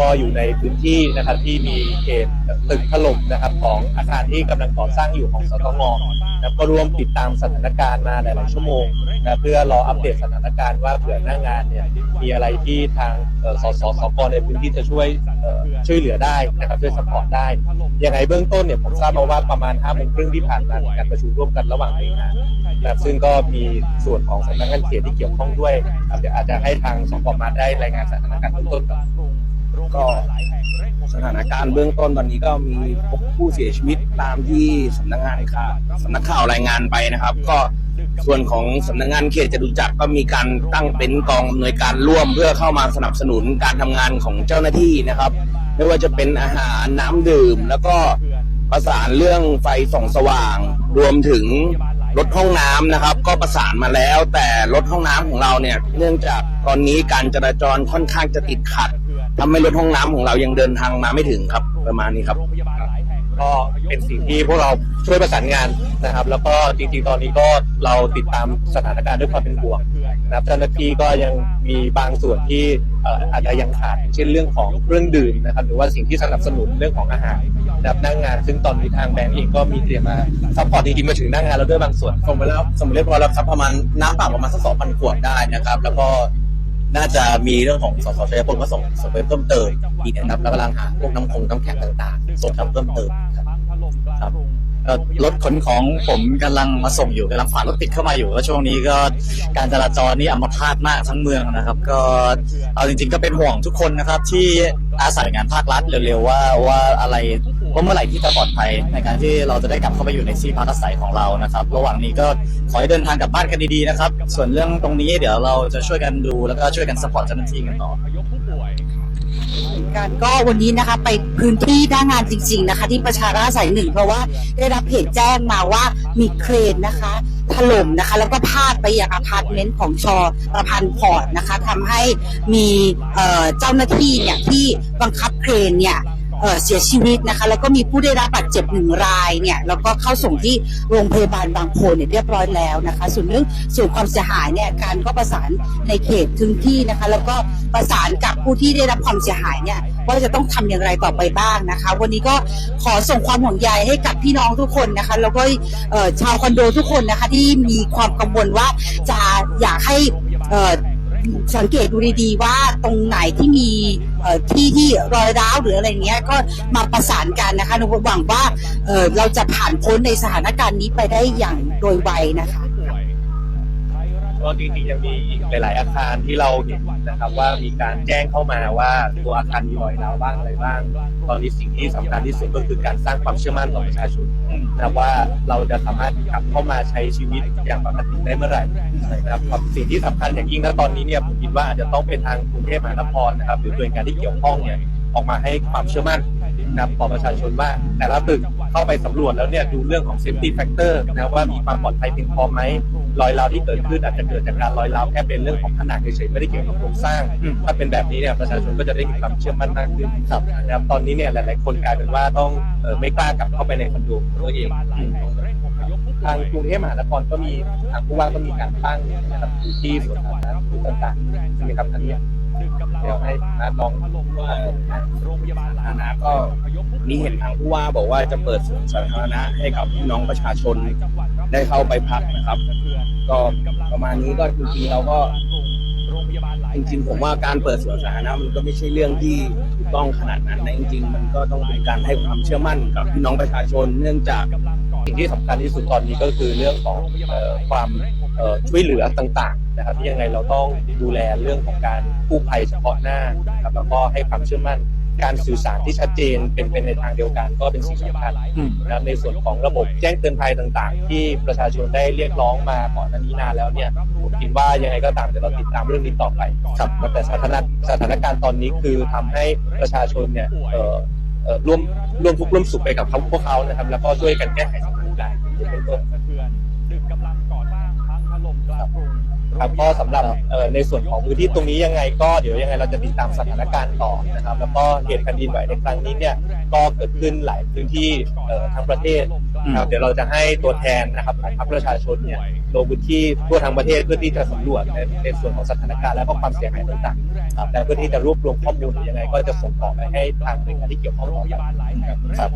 ก็อยู่ในพื้นที่นะครับที่มีเหตุตึกถล่มนะครับของอาคารที่กำลังก่อสร้างอยู่ของสตงนะครับก็ร่วมติดตามสถานการณ์มาหลายๆชั่วโมงนะเพื่อรออัปเดตสถานการณ์ว่าเผื่อหน้างานเนี่ยมีอะไรที่ทางสสสกในพื้นที่จะช่วยช่วยเหลือได้นะครับช่วยสปอร์ตได้ยังไงเบื้องต้นเนี่ยผมทราบมาว่าประมาณ5้าโมงครึ่งที่ผ่านมาการประชุมร่วมกันระหว่างหน่วยงานนะซึ่งก็มีส่วนของสำนักงานเขตที่เกี่ยวข้องด้วยเดี๋ยวอาจจะให้ทางสกมาได้รายงานสถานการณ์เบื้องต้นก่อน ก็สถานการณ์เบื้องต้นตอนนี้ก็มีพบผู้เสียชีวิตตามที่สำนักงานข่าวสำนักข่าวรายงานไปนะครับ ก็ส่วนของสำนักงานเขตจตุจักรก็มีการตั้งเป็นกองอำนวยการร่วมเพื่อเข้ามาสนับสนุนการทำงานของเจ้าหน้าที่นะครับ ไม่ว่าจะเป็นอาหารน้ำดื่ม แล้วก็ประสานเรื่องไฟส่องสว่าง รวมถึงรถห้องน้ำนะครับ ก็ประสานมาแล้ว แต่รถห้องน้ำของเราเนี่ย เนื่องจากตอนนี้การจราจรค่อนข้างจะติดขัด ทำให้รถห้องน้ำของเรายังเดินทางมาไม่ถึงครับ ประมาณนี้ครับ ก็เป็นสิ่งที่พวกเราช่วยประสานงานนะครับ แล้วก็จริงๆตอนนี้ก็เราติดตามสถานการณ์ด้วยความเป็นห่วงนะครับเจ้าหน้าที่ก็ยังมีบางส่วนที่เอ่ออาจจะยังขาดอย่างเช่นเรื่องของเครื่องดื่มนะครับ หรือว่าสิ่งที่สนับสนุนเรื่องของอาหารนะครับหน้างงาน ซึ่งตอนนี้ทางแบงก์เองก็มีเตรียมมาซัพพอร์ตจริงๆมาถึงหน้างงานแล้วด้วยบางส่วนส่งไปแล้วส่งไปเรียบร้อยแล้วครับประมาณน้ำเปล่าประมาณสักสองพันขวดได้นะครับ แล้วก็ น่าจะมีเรื่องของสสชัยพลก็ส่งส่งไปเพิ่มเติมอีกนะครับแล้วกำลังหาพวกน้ำคงน้ำแข็งต่างๆ ส่งทำเพิ่มเติมครับครับเอ่อรถขนของผมกำลังมาส่งอยู่กำลังผ่ารถติดเข้ามาอยู่ก็ช่วงนี้ก็การจราจรนี่อัมพาตมากทั้งเมืองนะครับ ก็เอาจริง ๆ ก็เป็นห่วงทุกคนนะครับ ที่อาศัยงานภาครัฐเร็วๆว่าว่าอะไร ว่าเมื่อไหร่ที่จะปลอดภัยในการที่เราจะได้กลับเข้าไปอยู่ในที่พักอาศัยของเรานะครับ ระหว่างนี้ก็ขอให้เดินทางกลับบ้านกันดีๆนะครับ ส่วนเรื่องตรงนี้เดี๋ยวเราจะช่วยกันดูแล้วก็ช่วยกันสปอร์ตเจ้าหน้าที่กันต่อ กันก็วันนี้นะคะไปพื้นที่หน้างานจริง ๆนะคะ ที่ประชาราษฎร์สายหนึ่งเพราะว่าได้รับเหตุแจ้งมาว่ามีเครนนะคะถล่มนะคะ แล้วก็พาดไปยังอพาร์ตเมนต์ของชอประพันธ์พอร์ตนะคะทำให้มีเอ่อเจ้าหน้าที่เนี่ยที่บังคับเครนเนี่ย เเสียชีวิตนะคะ แล้วก็มีผู้ได้รับบาดเจ็บหนึ่งรายเนี่ยแล้วก็เข้าส่งที่โรงพยาบาลบางโพเนี่ยเรียบร้อยแล้วนะคะ ส่วนเรื่องส่วนความเสียหายเนี่ยการก็ประสานในเขตพื้นที่นะคะ แล้วก็ประสานกับผู้ที่ได้รับความเสียหายเนี่ยว่าจะต้องทำอย่างไรต่อไปบ้างนะคะ วันนี้ก็ขอส่งความห่วงใยให้กับพี่น้องทุกคนนะคะ แล้วก็ชาวคอนโดทุกคนนะคะที่มีความกังวลว่าจะอยากให้อ่อ สังเกตดูดีๆว่าตรงไหนที่มีที่ที่รอยร้าวหรืออะไรเงี้ยก็มาประสานกันนะคะหวังว่าเอ่อเราจะผ่านพ้นในสถานการณ์นี้ไปได้อย่างโดยไวนะคะ ก็จริงๆยังมีอีกหลายๆอาคารที่เราเห็นนะครับ ว่ามีการแจ้งเข้ามาว่าตัวอาคารมีรอยร้าวบ้างอะไรบ้าง ตอนนี้สิ่งที่สำคัญที่สุดก็คือการสร้างความเชื่อมั่นต่อประชาชนนะครับว่าเราจะสามารถกลับเข้ามาใช้ชีวิตอย่างปกติได้เมื่อไหร่นะครับความสิ่งที่สำคัญอย่างยิ่งนะตอนนี้เนี่ยผมคิดว่าอาจจะต้องเป็นทางกรุงเทพมหานครนะครับหรือหน่วยงานที่เกี่ยวข้องเนี่ย ออกมาให้ความเชื่อมั่นนะครับต่อประชาชนว่า แต่ละตึกเข้าไปสำรวจแล้วเนี่ยดูเรื่องของ safety factor นะว่ามีความปลอดภัยเพียงพอไหมรอยร้าวที่เกิดขึ้นอาจจะเกิดจากการรอยร้าวแค่เป็นเรื่องของผนังเฉยๆไม่ได้เกี่ยวกับโครงสร้าง ถ้าเป็นแบบนี้เนี่ยประชาชนก็จะได้มีความเชื่อมั่นมากขึ้นครับนะครับตอนนี้เนี่ยหลายๆคนกลายเป็นว่าต้องเอ่อไม่กล้ากลับเข้าไปในคอนโดของตัวเอง ทางกรุงเทพมหานครก็มีทางผู้ว่าก็มีการตั้งนะครับที่สวนสาธารณะต่างๆใช่ไหมครับอันนี้เดี๋ยวให้นัดลองว่าฐานะก็นี่เห็นทางผู้ว่าบอกว่าจะเปิดสวนสาธารณะให้กับพี่น้องประชาชนได้เข้าไปพักนะครับ ก็ประมาณนี้ก็จริงๆเราก็จริงๆผมว่าการเปิดสวนสาธารณะมันก็ไม่ใช่เรื่องที่ถูกต้องขนาดนั้นนะจริง ๆ มันก็ต้องเป็นการให้ความเชื่อมั่นกับพี่น้องประชาชน เนื่องจาก สิ่งที่สำคัญที่สุดตอนนี้ก็คือเรื่องของออความช่วยเหลือต่างๆนะครับที่ยังไงเราต้องดูแลเรื่องของการกู้ภัยเฉพาะหน้าครับแล้วก็ให้ความเชื่อมั่นการสื่อสารที่ชัดเจนเป็นไปในทางเดียวกันก็เป็นสิ่งสำคัญนะครับในส่วนของระบบแจ้งเตือนภัยต่างๆ ที่ประชาชนได้เรียกร้องมาก่อนหน้านี้นานแล้วเนี่ยผมคิดว่ายังไงก็ตามเดี๋ยวเราติดตามเรื่องนี้ต่อไปครับแต่สถานสถานการณ์ตอนนี้คือทำให้ประชาชนเนี่ย ร่วมร่วมทุกข์ร่วมสุขไปกับพวกเขานะครับ แล้วก็ช่วยกันแก้ไขสถานการณ์ที่เป็นต้นครับก็สำหรับในส่วนของพื้นที่ตรงนี้ยังไง ก็เดี๋ยวยังไงเราจะติดตามสถานการณ์ต่อนะครับ แล้วก็เหตุแผ่นดินไหวในครั้งนี้เนี่ยก็เกิดขึ้นหลายพื้นที่ทั้งประเทศ นะครับเดี๋ยวเราจะให้ตัวแทนนะครับของพรรคประชาชนเนี่ยลงพื้นที่ทั่วทั้งประเทศเพื่อที่จะสำรวจในในส่วนของสถานการณ์และก็ความเสียหายต่างๆครับและเพื่อที่จะรวบรวมข้อมูลหรือยังไง ก็จะส่งต่อไปให้ทางหน่วยงานที่เกี่ยวข้องต่อไปครับ